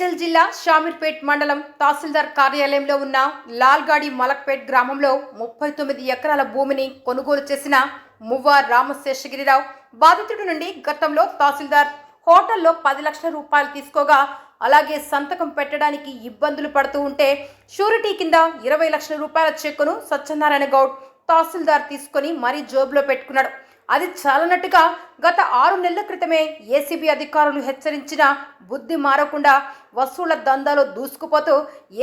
మేడ్చల్ జిల్లా షామీర్పేట్ మండలం తహసీల్దార్ కార్యాలయంలో ఉన్న లాల్గాడి మలక్పేట్ గ్రామంలో ముప్పై తొమ్మిది ఎకరాల భూమిని కొనుగోలు చేసిన మువ్వ రామశేషగిరిరావు బాధితుడి నుండి గతంలో తహసీల్దార్ హోటల్లో పది లక్షల రూపాయలు తీసుకోగా అలాగే సంతకం పెట్టడానికి ఇబ్బందులు పడుతూ ఉంటే షూరిటీ కింద ఇరవై లక్షల రూపాయల చెక్కును సత్యనారాయణ గౌడ్ తహసీల్దార్ తీసుకొని మరీ జోబులో పెట్టుకున్నాడు. అది చాలనట్టుగా గత ఆరు నెలల క్రితమే ఏసీబీ అధికారులు హెచ్చరించిన బుద్ధి మారకుండా వసూళ్ళ దందాలో దూసుకుపోతూ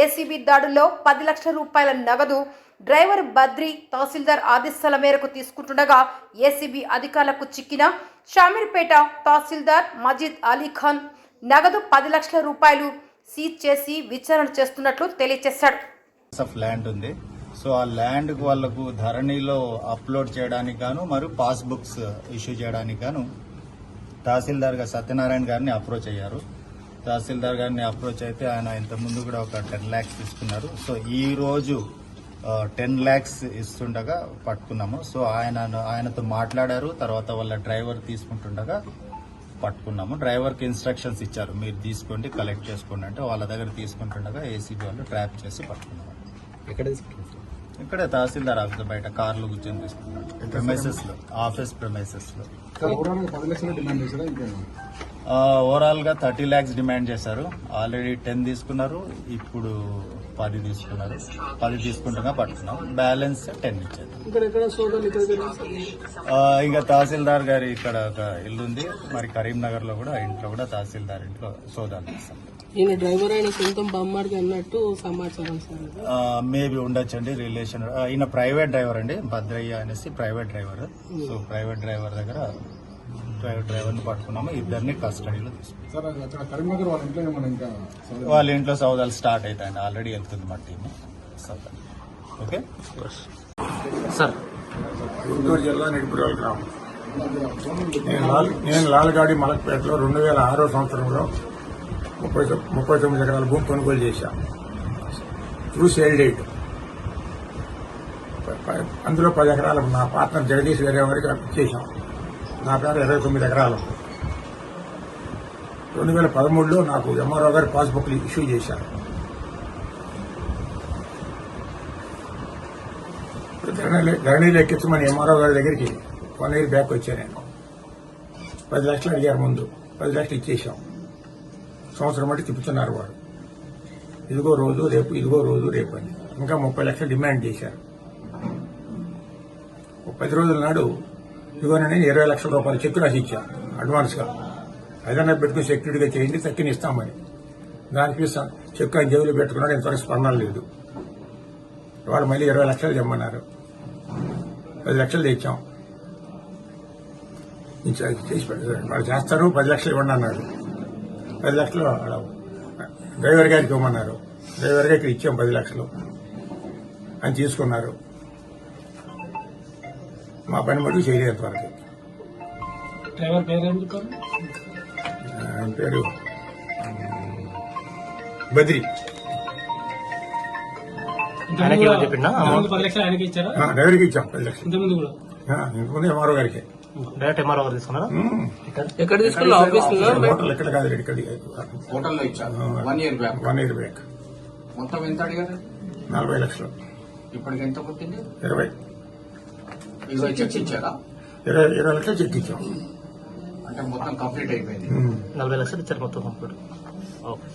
ఏసీబీ దాడుల్లో పది లక్షల రూపాయల నగదు డ్రైవర్ బద్రి తహసీల్దార్ ఆదేశాల మేరకు తీసుకుంటుండగా ఏసీబీ అధికారులకు చిక్కిన షామీర్పేట తహసీల్దార్ మజీద్ అలీ ఖాన్ నగదు పది లక్షల రూపాయలు సీజ్ చేసి విచారణ చేస్తున్నట్లు తెలియజేశాడు ల్యాండ్ ఉంది. సో ఆ ల్యాండ్ వాళ్ళకు ధరణిలో అప్లోడ్ చేయడానికి గాను మరియు పాస్బుక్స్ ఇష్యూ చేయడానికి గాను తహసీల్దార్ గారు సత్యనారాయణ గారిని అప్రోచ్ అయ్యారు. తహసీల్దార్ గారిని అప్రోచ్ అయితే ఆయన ఇంత ముందు కూడా ఒక టెన్ ల్యాక్స్ తీసుకున్నారు. సో ఈ రోజు టెన్ ల్యాక్స్ ఇస్తుండగా పట్టుకున్నాము. సో ఆయన ఆయనతో మాట్లాడారు తర్వాత వాళ్ళ డ్రైవర్ తీసుకుంటుండగా పట్టుకున్నాము. డ్రైవర్కి ఇన్స్ట్రక్షన్స్ ఇచ్చారు. మీరు తీసుకోండి కలెక్ట్ చేసుకోండి అంటే వాళ్ళ దగ్గర తీసుకుంటుండగా ఏసీబీ వాళ్ళు ట్రాప్ చేసి పట్టుకున్నాము ఎక్కడ తీసుకుంటారు ఇక్కడే తహసీల్దార్ ఆఫీస్ బయట కార్లు కూర్చొని తీసుకున్నాడు. ప్రెమైసెస్లో ఆఫీస్ ప్రెమైసెస్లో. ఓవరాల్గా థర్టీ ల్యాక్స్ డిమాండ్ చేశారు. ఆల్రెడీ టెన్ తీసుకున్నారు ఇప్పుడు పది తీసుకున్నారు. పది తీసుకుంటున్నా పట్టుకున్నాం. బ్యాలెన్స్ టెన్ ఇచ్చారు. ఇక తహసీల్దార్ గారి ఇక్కడ ఒక ఇల్లు ఉంది మరి కరీంనగర్లో కూడా ఇంట్లో కూడా తహసీల్దార్ ఇంట్లో సోదాలు చేస్తాం. ఈయన డ్రైవర్ అయిన సొంతం బామ్మాడికి అన్నట్టు సమాచారం సార్. మేబీ ఉండొచ్చండి రిలేషన్. ఈయన ప్రైవేట్ డ్రైవర్ అండి భద్రయ్య అనేసి private driver. So private driver దగ్గర ప్రైవేట్ డ్రైవర్ని పట్టుకున్నాము ఇద్దరిని కస్టడీలో తీసుకున్నాం. వాళ్ళ ఇంట్లో ఏమన్నా ఇంకా సోదరులు వాళ్ళ ఇంట్లో సౌదాలు స్టార్ట్ అవుతాయండి ఆల్రెడీ వెళ్తుంది మా టీమ్. సౌదాలు ఓకే? సార్ గుంటూరు జిల్లా నిడుపురాల గ్రామం. నేను లాల్ నేను లాల్గాడి మలక్పేటలో రెండు వేల ఆరో సంవత్సరంలో ముప్పై ముప్పై తొమ్మిది ఎకరాల భూమి కొనుగోలు చేశా. త్రూ సేల్ డేట్ అందులో పది ఎకరాలు నా పార్ట్నర్ జగదీష్ వేరే వారికి చేశాం నా పేరు ఇరవై తొమ్మిది ఎకరాలు. రెండు వేల పదమూడులో నాకు ఎంఆర్ఓ గారు పాస్బుక్లు ఇష్యూ చేశారు. ధరణీలు ఎక్కించమని ఎంఆర్ఓ గారి దగ్గరికి వన్ ఇయర్ బ్యాక్ వచ్చాను నేను. పది లక్షలు అడిగారు ముందు. పది లక్షలు ఇచ్చేసాం సంవత్సరం బట్టి తిప్పుతున్నారు వారు. ఇదిగో రోజు రేపు ఇదిగో రోజు రేపు అని. ఇంకా ముప్పై లక్షలు డిమాండ్ చేశారు. పది రోజుల నాడు ఇదిగోనని ఇరవై లక్షల రూపాయలు చెక్ రాసి ఇచ్చా అడ్వాన్స్గా. ఏదైనా పెట్టుకుని సెక్యూరిటీగా చేయండి తక్కిన ఇస్తామని. దానికి ఇస్తాం చెక్ ఆయన జేబులో పెట్టుకున్నాడు ఇంతవరకు స్పందన లేదు. వాళ్ళు మళ్ళీ ఇరవై లక్షలు తెమ్మన్నారు. పది లక్షలు తెచ్చాం. చేసి పెట్టారు వాళ్ళు చేస్తారు పది లక్షలు ఇవ్వండి అన్నారు. పది లక్షలు డ్రైవర్ గారికి ఇవ్వమన్నారు. డ్రైవర్ గారికి ఇచ్చాం పది లక్షలు. అని తీసుకున్నారు. మా పని మటుకు చేయలేదు ఇంతవరకు డ్రైవర్ పేరు ఆయన పేరు బద్రి. డ్రైవర్కి ఇచ్చాం పది లక్షలు. ఇంతకుముందు కూడా? ఆ, ఇంతకుముందు ఎంఆర్ఓ గారికి డైరెక్ట్ ఎంఆర్ఓ తీసుకున్నారా. ఎక్కడ తీసుకున్నా ఆఫీస్ హోటల్ ఎక్కడ కాదు ఇక్కడ హోటల్లో ఇచ్చారు. One year back one year back మొత్తం ఎంత అడిగారు? నలభై లక్షలు. ఇప్పటికి ఎంత పుట్టింది? ఇరవై. ఇరవై చెక్స్ ఇచ్చారా? ఇరవై ఇరవై లక్షలు చెక్ ఇచ్చాం. అంటే మొత్తం కంప్లీట్ అయిపోయింది. నలభై లక్షలు ఇచ్చారు మొత్తం కంప్లీట్. ఓకే.